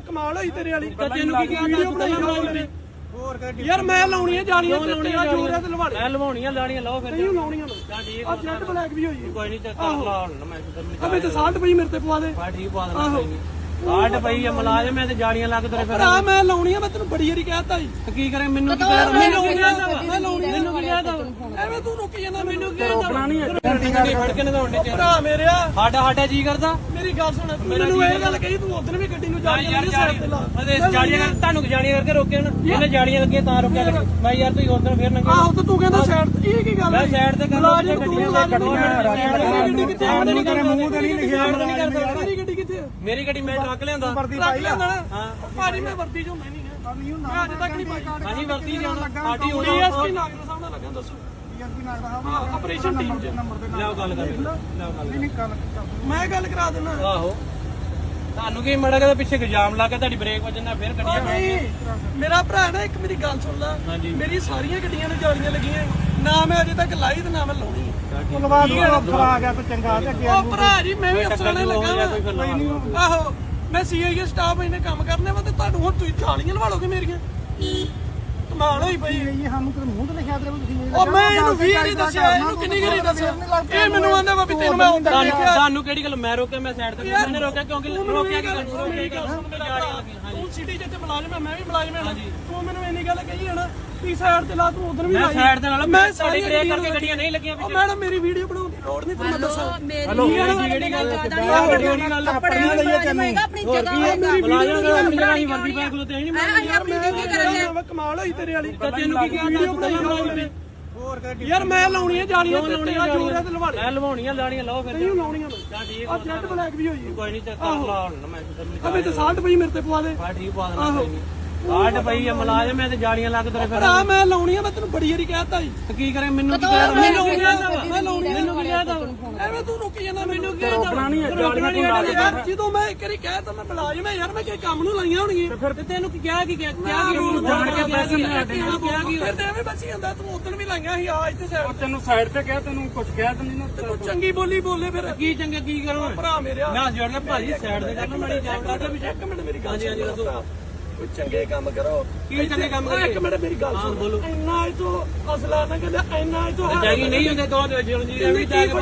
ਵਾ ਕਮਾਲ ਹੋਈ ਤੇਰੇ ਵਾਲੀ। ਤੈਨੂੰ ਕੀ ਕਿਹਾ ਵੀਡੀਓ ਬਣਾਈ ਹੋਰ ਕਰ ਯਾਰ ਮੈਂ ਲਾਉਣੀਆਂ ਜਾਲੀਆਂ ਤੇ ਤੇਰਾ ਜੋਰ ਹੈ ਤੇ ਲਵਾੜੇ ਮੈਂ ਲਵਾਉਣੀਆਂ ਲਾਣੀਆਂ ਲਾਓ ਫਿਰ। ਨਹੀਂ ਲਾਉਣੀਆਂ ਮੈਂ ਠੀਕ ਆ ਜੈਟ ਬਲੈਕ ਵੀ ਹੋਈ। ਕੋਈ ਨਹੀਂ ਚੱਕਰ ਲਾ ਹੁਣ ਮੈਂ ਅਬੇ ਤੇ ਸਾਲਟ ਪਈ ਮੇਰੇ ਤੇ ਪਵਾ ਦੇ। ਬਾ ਠੀਕ ਪਾ ਦੇਣਾ ਕੋਈ ਨਹੀਂ ਕਾਟ ਪਈ ਆ ਮਲਾਜਮ ਐ ਤੇ ਜਾੜੀਆਂ ਲੱਗ ਤੇਰੇ ਫਿਰ ਭਰਾ ਮੈਂ ਲਾਉਣੀਆਂ ਮੈਂ ਤੈਨੂੰ ਬੜੀ ਵਾਰੀ ਕਹਿਤਾ ਜੀ ਕੀ ਕਰੇ ਮੈਨੂੰ ਕੀ ਕਰੇ? ਮੈਨੂੰ ਕੀ ਕਹਦਾ ਮੈਂ ਲਾਉਣੀਆਂ ਮੈਨੂੰ ਕੀ ਕਹਦਾ ਐਵੇਂ ਤੂੰ ਰੁਕੀ ਜਾਂਦਾ ਮੈਨੂੰ। ਕੀ ਰੋਕਣਾ ਨਹੀਂ ਹੈ ਫੜ ਕੇ ਨਗਾਉਣ ਦੇ ਭਰਾ ਮੇਰਿਆ। ਸਾਡਾ ਸਾਡਾ ਜੀ ਕਰਦਾ। ਮੇਰੀ ਗੱਲ ਸੁਣ ਤੂੰ ਮੈਨੂੰ ਇਹ ਗੱਲ ਕਹੀ ਤੂੰ ਉਦੋਂ ਵੀ ਗੱਡੀ ਨੂੰ ਜਾ ਯਾਰ ਜਾੜੀ ਅਦੇ ਜਾੜੀਆਂ ਕਰ ਤੁਹਾਨੂੰ ਜਾੜੀਆਂ ਕਰਕੇ ਰੋਕਿਆ ਨਾ? ਇਹਨੇ ਜਾੜੀਆਂ ਲੱਗੀਆਂ ਤਾਂ ਰੋਕਿਆ ਲੱਗੇ ਮੈਂ ਯਾਰ ਤੁਸੀਂ ਉਧਰ ਫੇਰ ਨੰਗੇ ਆਹੋ ਤੇ ਤੂੰ ਕਹਿੰਦਾ ਸਾਈਡ ਤੇ ਇਹ ਕੀ ਗੱਲ ਮੈਂ ਹੈ ਸਾਈਡ ਤੇ ਕਰ ਤੂੰ ਮੁਲਾਜ਼ਮ ਗੱਡੀ ਕਿੱਥੇ ਆ? ਨਹੀਂ ਕਰ ਮੂੰਹ ਤੇ ਨਹੀਂ ਲਿਖਿਆ ਮੇਰੀ। ਗੱਡੀ ਕਿੱਥੇ? ਮੇਰੀ ਗੱਡੀ ਮੈਂ ਟਰੱਕ ਲਿਆਂਦਾ। ਰੱਖ ਲਿਆਂਦਾ ਨਾ। ਭਾਜੀ ਮੈਂ ਵਰਦੀ ਚ ਹੀ ਨਹੀਂ। ਹੈ ਮੈਂ ਅੱਜ ਤੱਕ ਨਹੀਂ ਪਾਈ ਅਸੀਂ ਵਰਤੀ ਜਾਣਾ। ਸਾਡੀ ਹੋਣੀ ਡੀਐਸਪੀ ਨਾਗਰ ਦੱਸੋ। ਡੀਐਸਪੀ ਨਾਗਦਾ ਹਾਂ ਆਪਰੇਸ਼ਨ ਟੀਮ ਚ। ਨੰਬਰ ਤੇ ਲਿਆਓ ਗੱਲ ਕਰ। ਲਿਆਓ ਗੱਲ ਨਹੀਂ ਗੱਲ ਮੈਂ ਗੱਲ ਕਰਾ ਦਿੰਦਾ। ਆਹੋ। ਤੁਹਾਨੂੰ ਕੀ ਮੜਾ ਕੇ ਪਿੱਛੇ ਇਲਜ਼ਾਮ ਲਾ ਕੇ ਤੁਹਾਡੀ ਬ੍ਰੇਕ ਵੱਜਣਾ ਫਿਰ ਗੱਡੀਆਂ ਨਹੀਂ ਮੇਰਾ ਭਰਾ ਨਾ ਇੱਕ ਮੇਰੀ ਗੱਲ ਸੁਣ ਲੈ। ਹਾਂਜੀ। ਮੇਰੀ ਸਾਰੀਆਂ ਗੱਡੀਆਂ ਨੂੰ ਜਾਲੀਆਂ ਲੱਗੀਆਂ। ਨਾ ਮੈਂ ਅਜੇ ਤੱਕ ਲਾਈ ਤੇ ਨਾ ਮੈਂ ਲਾਉਣੀ। ਹੈ। ਪੁਲਵਾ ਤੋਂ ਅਫਸਰ ਆ ਗਿਆ ਤੇ ਚੰਗਾ ਤੇ ਅੱਗੇ ਉਹ ਭਰਾ ਜੀ ਮੈਂ ਵੀ ਅਫਸਰਾਂ ਨਾਲ ਲੱਗਾ ਜਾਂ ਕੋਈ ਫਿਰ ਲਾ ਲਓ। ਵਾਂ। ਆਹੋ ਮੈਂ ਸੀਆਈਏ ਸਟਾਫ ਇਹਨੇ ਕੰਮ ਕਰਨੇ ਵਾ ਤੇ ਤੁਹਾਨੂੰ ਹੁਣ ਤੁਸੀਂ ਜਾਲੀਆਂ ਲਵਾ ਲੋਗੇ ਮੇਰੀਆਂ। ਕਮਾਲ ਹੋਈ ਪਈ। ਇਹ ਸਾਨੂੰ ਤੇ ਮੂੰਹ ਤੇ ਲਿਖਿਆ ਤੇ ਤੁਸੀਂ ਉਹ ਮੈਂ ਇਹਨੂੰ ਵੀ ਨਹੀਂ ਦੱਸਿਆ ਇਹਨੂੰ ਕਿੰਨੀ ਗਰੀ ਦੱਸਿਆ? ਇਹ ਮੈਨੂੰ ਆਂਦਾ ਵਾ ਵੀ ਤੈਨੂੰ ਮੈਂ ਹੁੰਦਾ ਤੁਹਾਨੂੰ ਦੇਖਿਆ। ਤੁਹਾਨੂੰ ਕਿਹੜੀ ਗੱਲ ਮੈਂ ਰੋਕਿਆ ਮੈਂ ਸਾਈਡ ਤੇ ਮੈंने ਰੋਕਿਆ ਕਿਉਂਕਿ ਰੋਕਿਆ ਕਿ ਮੇਰੀ ਗੱਲ ਸੁਣ ਮੇਰੀ ਗੱਲ ਤੂੰ ਸਿਟੀ ਜਿੱਤੇ ਮੁਲਾਜ਼ਮ ਹੈ ਮੈਂ ਵੀ ਮੁਲਾਜ਼ਮ ਹਾਂ। ਤੂੰ ਮੈਨੂੰ ਇੰਨੀ ਗੱਲ ਕਹੀ ਹੈ ਨਾ ਵੀ ਸਾਈਡ ਤੇ ਲਾ ਤੂੰ ਉਧਰ ਵੀ ਮੈਂ ਲਾਈ। ਸਾਈਡ ਦੇ ਨਾਲ ਮੈਂ ਮੈਂ ਸਾਡੀ ਬ੍ਰੇਕ ਕਰਕੇ ਗੱਡੀਆਂ ਨਹੀਂ ਲੱਗੀਆਂ ਉਹ ਮੈਡਮ ਮੇਰੀ ਵੀਡੀਓ ਦੀ ਲੋੜ ਨਹੀਂ ਤੁਹਾਨੂੰ ਮੈਂ ਦੱਸਾਂ। ਹਲੋ ਕਿਹੜੀ ਗੱਲ ਕਿੱਦਾਂ ਵੱਡੀ ਹੋਣੀ ਗੱਲ ਕੱਪੜੀਆਂ ਲਈਏ ਤੈਨੂੰ ਆਪਣੀ ਜਗ੍ਹਾ ਬੁਲਾਇਆ ਕਰ ਆਪਣੀ ਜਗ੍ਹਾ ਹੀ ਵਰਦੀ ਪਾ ਕੇ ਤੇ ਨਹੀਂ ਮੈਂ ਯਾਰ ਮੈਂ ਮੈਂ ਕਮਾਲ ਹੋਈ ਤੇਰੇ ਵਾਲੀ। ਤੈਨੂੰ ਕੀ ਕਿਹਾ ਵੀਡੀਓ ਬਣਾਈ ਜਾਓ ਮੇਰੀ ਹੋਰ ਕਰ ਯਾਰ ਮੈਂ ਲਾਉਣੀਆਂ ਜਾਲੀਆਂ ਤੇ ਤੇਰਾ ਜੋਰ ਹੈ ਤੇ ਲਵਾੜੇ ਮੈਂ ਲਵਾਉਣੀਆਂ ਲਾਣੀਆਂ ਲਾਓ ਫਿਰ ਨਹੀਂ ਲਾਉਣੀਆਂ ਮੈਂ। ਚੱਲ ਠੀਕ ਆ ਜੈਟ ਬਲੈਕ ਵੀ ਹੋਈ। ਕੋਈ ਨਹੀਂ ਚੱਕਰ ਲਾ ਹੁਣ ਮੈਂ ਅਬੇ ਤੇ ਸਾਲਟ ਪਈ ਮੇਰੇ ਤੇ ਪਵਾ ਦੇ। ਬਾ ਠੀਕ ਪਾ ਦੇਣਾ ਕੋਈ ਨਹੀਂ ਕਾਟ ਪਈ ਆ ਮਲਾਜਮ ਐ ਤੇ ਲੱਗ ਤੇਰੇ ਫਿਰ ਭਰਾ ਮੈਂ ਲਾਉਣੀਆਂ ਮੈਂ ਤੈਨੂੰ ਬੜੀ ਵਾਰੀ ਕਹਿਤਾ ਜੀ ਤੇ ਕੀ ਕਰੇ ਮੈਨੂੰ ਕੀ ਕਹਦਾ ਮੈਨੂੰ ਕੀ ਕਹਦਾ ਮੈਂ ਲਾਉਣੀਆਂ ਮੈਨੂੰ ਕੀ ਕਹਦਾ ਐਵੇਂ ਤੂੰ ਰੁਕੀ ਜਾਂਦਾ ਮੈਨੂੰ ਕੀ ਰੋਕਣਾ ਨਹੀਂ ਹੈ ਰੋਕਣਾ ਨਹੀਂ ਹੈ ਯਾਰ ਜਦੋਂ ਮੈਂ ਇੱਕ ਵਾਰੀ ਕਹਿ ਤਾ ਮੈਂ ਮੁਲਾਜ਼ਮ ਹੈ ਯਾਰ ਮੈਂ ਕਿ ਕੰਮ ਨੂੰ ਲਾਈਆਂ ਹੋਣਗੀਆਂ ਫਿਰ ਤੇ ਤੈਨੂੰ ਕੀ ਕਿਹਾ ਕੀ ਕਿਹਾ? ਕਿਹਾ ਕੀ ਹੁਣ ਜਾਣ ਕੇ ਪੈਸੇ ਲੈ ਕੇ ਕਿਹਾ ਕੀ ਫਿਰ ਤੇ ਐਵੇਂ ਬਚੀ ਜਾਂਦਾ ਤੂੰ ਉਦੋਂ ਵੀ ਲਾਈਆਂ ਸੀ ਆ ਇੱਥੇ ਸਾਈਡ ਤੈਨੂੰ ਸਾਈਡ ਤੇ ਕਿਹਾ ਤੈਨੂੰ ਕੁਝ ਕਿਹਾ ਤੈਨੂੰ ਨਾ ਤੂੰ ਚੰਗੀ ਬੋਲੀ ਬੋਲੇ ਫਿਰ। ਕੀ ਚੰਗਾ ਕੀ ਕਰੂੰ? ਭਰਾ ਮੇਰਿਆ ਮੈਂ ਜੋੜ ਲੈ ਭਾਜੀ ਸਾਈਡ ਤੇ ਕਰਨਾ ਮਾੜੀ ਜਾਣ ਕਰਦਾ ਵੀ ਇੱਕ ਮਿੰਟ ਮੇਰੀ ਗੱਲ ਹਾਂਜੀ ਹਾਂਜੀ ਦੱਸੋ। ਕੋਈ ਚੰਗੇ ਕੰਮ ਕਰੋ। ਕੀ ਚੰਗੇ ਕੰਮ ਓਏ ਇੱਕ ਮਿੰਟ ਮੇਰੀ ਗੱਲ ਸੁਣ। ਬੋਲੋ। ਇੰਨਾ ਇਹ ਤੋਂ ਅਸਲਾ ਨਾ ਕਹਿੰਦਾ ਇੰਨਾ ਇਹ ਤੋਂ ਜਾਗੀ ਨਹੀਂ ਹੁੰਦੇ। ਦੋ ਜਲਨ ਜੀ ਰਵੀ ਜਾ ਕੇ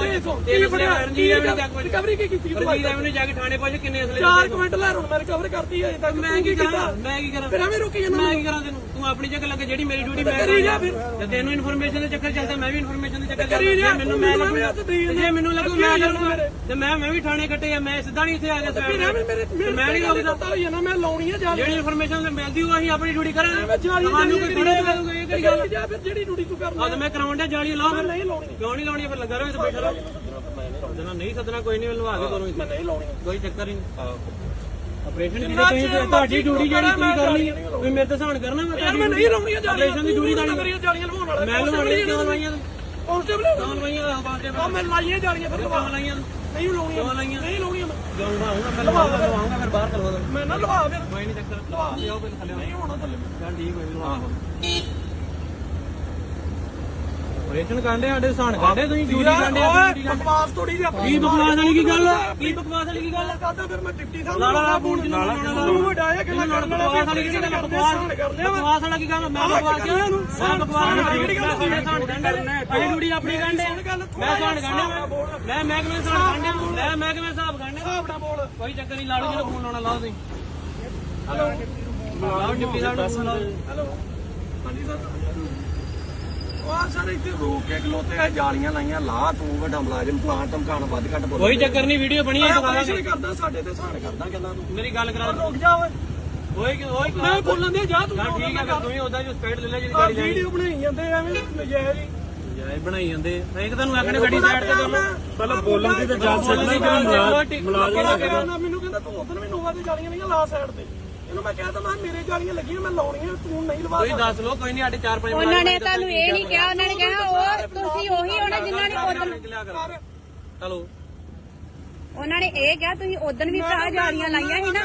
ਤੇ ਫੜਿਆ ਰਣਜੀਤ ਰਵੀ ਜਾ ਕੇ ਰਿਕਵਰੀ ਕੀ ਕੀਤੀ ਰਣਜੀਤ ਰਵੀ ਨੇ ਜਾ ਕੇ ਥਾਣੇ ਪਹੁੰਚ ਕਿੰਨੇ ਅਸਲੇ ਚਾਰ ਕੁਇੰਟ ਲੈ ਹੁਣ ਮੈਂ ਰਿਕਵਰ ਕਰਤੀ ਹੈ ਤੱਕ ਮੈਂ ਕੀ ਕਰਾਂ? ਮੈਂ ਕੀ ਕਰਾਂ? ਫਿਰ ਐਵੇਂ ਰੁਕੀ ਜਾਂਦਾ ਮੈਂ ਕੀ ਕਰਾਂ ਤੈਨੂੰ? ਤੂੰ ਆਪਣੀ ਜਗ੍ਹਾ ਲੱਗੇ ਜਿਹੜੀ ਮੇਰੀ ਡਿਊਟੀ ਮੈਂ ਕਰੀ ਜਾ ਫਿਰ। ਤੇ ਤੈਨੂੰ ਇਨਫੋਰਮੇਸ਼ਨ ਦੇ ਚੱਕਰ ਚੱਲਦਾ ਮੈਂ ਵੀ ਇਨਫੋਰਮੇਸ਼ਨ ਦੇ ਚੱਕਰ ਕਰੀ ਜਾ, ਚੱਲਦਾ ਮੈਨੂੰ ਮੈਂ ਮੈਨੂੰ ਲੱਗੂ ਹੱਥ ਦੇਈ ਜਾਂਦਾ। ਜੇ ਮੈਨੂੰ ਲੱਗੂ ਅੱਗੇ ਮੈਂ ਆ ਜਾਣਾ ਲੱਗੂਗਾ ਮੇਰੇ। ਤੇ ਮੈਂ ਮੈਂ ਵੀ ਥਾਣੇ ਕੱਟੇ ਆ ਮੈਂ ਸਿੱਧਾ ਨਹੀਂ ਇੱਥੇ ਆ ਗਿਆ ਫਿਰ ਐਵੇਂ ਮੇਰੇ ਤੇ ਮੈਂ ਨਹੀਂ ਲੱਗਦਾ ਹੋਈ ਨਾ ਮੈਂ ਲਾਉਣੀ ਹੈ ਜਾ ਜਿਹੜੀ ਇਨਫੋਰਮੇਸ਼ਨ ਮਿਲਦੀ ਉਹ ਅਸੀਂ ਆਪਣੀ ਡਿਊਟੀ ਕਰਾਂਗੇ ਤੁਹਾਨੂੰ ਕੋਈ ਥੋੜੇ ਕਰੂਗਾ ਇਹ ਕਿਹੜੀ ਗੱਲ ਫਿਰ ਜਿਹੜੀ ਡਿਊਟੀ ਤੂੰ ਕਰਨਾ। ਆ ਤੇ ਮੈਂ ਕਰਾਉਣ ਡਿਆ ਜਾਲੀ ਲਾਓ ਫਿਰ। ਨਹੀਂ ਲਾਉਣੀ। ਕਿਉਂ ਨਹੀਂ ਲਾਉਣੀ? ਫਿਰ ਲੱਗਾ ਰਹੋ ਇੱਥੇ ਬੈਠਾ ਰਹੋ। ਜਨਾ ਨਹੀਂ ਸੱਦਣਾ ਕੋਈ ਨਹੀਂ ਲਵਾ ਕੇ ਕਰੂੰ ਮੈਂ ਨਹੀਂ ਲਾਉਣੀ। ਕੋਈ ਚੱਕਰ ਹੀ ਨਹੀਂ। ਆਪਰੇਸ਼ਨ ਦੀ ਤੁਸੀਂ ਤੁਹਾਡੀ ਡਿਊਟੀ ਜਿਹੜੀ ਤੁਸੀਂ ਕਰਨੀ ਤੁਸੀਂ ਮੇਰੇ ਤੇ ਸਹਾਨ ਕਰਨਾ ਮੈਂ ਯਾਰ ਮੈਂ ਨਹੀਂ ਜਾਲੀਆਂ ਆਪਰੇਸ਼ਨ ਦੀ ਡਿਊਟੀ ਤਾਂ ਮੇਰੀਆਂ ਜਾਲੀਆਂ ਲਵਾਉਣ ਵਾਲਾ। ਮੈਂ ਲਵਾਉਣੀ ਕਿਉਂ ਲਾਈਆਂ ਤੂੰ? ਕਾਂਸਟੇਬਲ ਕਿਉਂ ਲਾਈਆਂ ਆ ਬਾਤੇ ਆ ਮੈਂ ਲਾਈਆਂ ਜਾਲੀਆਂ ਫਿਰ ਲਵਾ ਲਾਈਆਂ? ਨਹੀਂ ਲਾਉਣੀਆਂ। ਨਹੀਂ ਲਾਉਣੀਆਂ ਮੈਂ। ਲਵਾਉਂਗਾ ਮੈਂ ਲਵਾਉਂਗਾ ਫਿਰ। ਬਾਹਰ ਕਰਵਾ ਦੋ। ਮੈਂ ਨਾ ਲਵਾ ਫਿਰ। ਕੋਈ ਨਹੀਂ ਚੱਕਰ ਲਵਾ। ਪਹਿਲਾਂ ਥੱਲੇ। ਨਹੀਂ ਹੋਣਾ ਥੱਲੇ। ਚੱਲ ਠੀਕ ਹੋਈ ਲਵਾ ਆਪਰੇਸ਼ਨ ਕਾਂਡੇ ਸਾਡੇ ਸਹਾਨ ਕਾਂਡੇ ਤੁਸੀਂ ਡਿਊਟੀ ਕਾਂਡੇ ਓਏ ਬਕਵਾਸ ਥੋੜੀ ਜਿਹੀ ਆਪਣੀ ਕੀ ਬਕਵਾਸ ਵਾਲੀ ਕੀ ਗੱਲ? ਆ ਕੀ ਬਕਵਾਸ ਵਾਲੀ ਕੀ ਗੱਲ? ਆ ਕਰਦਾ ਫਿਰ ਮੈਂ ਡਿਪਟੀ ਸਾਹਿਬ ਲਾਲਾ ਲਾ ਫੋਨ ਜਿੰਨਾ ਲਾਉਣਾ ਤੂੰ ਵੱਡਾ ਹੈ ਕਿ ਮੈਂ ਕਰਨ ਵਾਲਾ ਬਕਵਾਸ ਵਾਲੀ ਕਿਹੜੀ ਗੱਲ ਬਕਵਾਸ ਬਕਵਾਸ ਵਾਲਾ ਕੀ ਗੱਲ ਮੈਂ ਬਕਵਾਸ ਕਿਹਾ ਇਹਨੂੰ ਮੈਂ ਬਕਵਾਸ ਵਾਲੀ ਕਿਹੜੀ ਗੱਲ ਮੈਂ ਸਾਨ ਗੰਢੇ ਅਸੀਂ ਡਿਊਟੀ ਆਪਣੀ ਗੰਢੇ ਮੈਂ ਸਾਨ ਗੰਢੇ ਮੈਂ ਮੈਂ ਕਿਵੇਂ ਸਾਨ ਗੰਢੇ ਮੈਂ ਮੈਂ ਕਿਵੇਂ ਹਿਸਾਬ ਗੰਢੇ ਹਿਸਾਬ ਨਾਲ ਬੋਲ। ਕੋਈ ਚੱਕਰ ਨਹੀਂ ਲਾੜੂ ਜਿਹੜਾ ਫੋਨ ਲਾਉਣਾ ਲਾਓ ਤੁਸੀਂ। ਹਲੋ। ਡਿਪਟੀ ਸਾਹਿਬ ਨੂੰ ਫੋਨ ਲਾਓ। ਹੈਲੋ। ਹਾਂਜੀ ਸਰ। ਉਹ ਸਰ ਇੱਥੇ ਰੋਕ ਕੇ ਖਲੋਤੇ ਆ ਜਾਲੀਆਂ ਲਾਈਆਂ ਲਾ ਤੂੰ ਵੱਡਾ ਮੁਲਾਜ਼ਮ ਪਲਾਂਟ ਧਮਕਾਣ ਵੱਧ ਘੱਟ ਬੋਲ ਕੋਈ ਚੱਕਰ ਨਹੀਂ ਵੀਡੀਓ ਬਣੀ ਹੈ ਦੁਬਾਰਾ ਆਪਰੇਸ਼ਨ ਕਰਦਾ ਸਾਡੇ ਤੇ ਸਾਨ ਕਰਦਾ ਗੱਲਾਂ ਤੂੰ। ਮੇਰੀ ਗੱਲ ਕਰਾ ਰੁਕ ਜਾ ਓਏ। ਓਏ ਓਏ ਮੈਂ ਬੋਲਣ ਦੇ ਜਾ ਤੂੰ ਠੀਕ ਹੈ ਫਿਰ ਤੂੰ ਹੀ ਉਹਦਾ ਜੋ ਸਪੀਡ ਲੈ ਲੈ ਜਿਹੜੀ ਆ ਗਾੜੀ ਲੈਣੀ ਵੀਡੀਓ ਬਣਾਈ ਜਾਂਦੇ ਐਵੇਂ ਨਜਾਇਜ਼ ਹੀ। ਜਾਏ ਬਣਾਈ ਜਾਂਦੇ ਇੱਕ ਤੁਹਾਨੂੰ ਆਖਣੇ ਗੱਡੀ ਸਾਈਡ ਤੇ ਲਓ ਪਹਿਲਾਂ ਬੋਲਣ ਦੀ ਤੇ ਲਈ ਗੱਲ ਮੁਲਾਜ਼ਮ ਨਾ ਮੈਨੂੰ ਕਹਿੰਦਾ ਤੂੰ ਉਧਰ ਵੀ ਨੋਵਾ ਤੇ ਜਾਲੀਆਂ ਨਹੀਂ ਲਾ ਸਾਈਡ ਤੇ। ਇਹਨੂੰ ਮੈਂ ਕਹਿ ਤਾ ਮੈਂ ਮੇਰੇ ਜਾਲੀਆਂ ਲੱਗੀਆਂ ਮੈਂ ਲਾਉਣੀਆਂ ਤੂੰ ਨਹੀਂ ਲਵਾ ਕੋਈ ਦੱਸ ਲੋ ਕੋਈ ਨਹੀਂ ਸਾਡੇ 4-5 ਉਹਨਾਂ ਨੇ ਤੁਹਾਨੂੰ ਇਹ ਨਹੀਂ ਕਿਹਾ ਉਹਨਾਂ ਨੇ ਕਿਹਾ ਉਹ ਤੁਸੀਂ ਉਹੀ ਹੋਣਾ ਜਿਨ੍ਹਾਂ ਨੇ ਉਦੋਂ ਉਹਨਾਂ ਨੇ ਇਹ ਕਿਹਾ ਤੁਸੀਂ ਉਦੋਂ ਵੀ ਭਰਾ ਜਾਲੀਆਂ ਲਾਈਆਂ ਸੀ ਨਾ।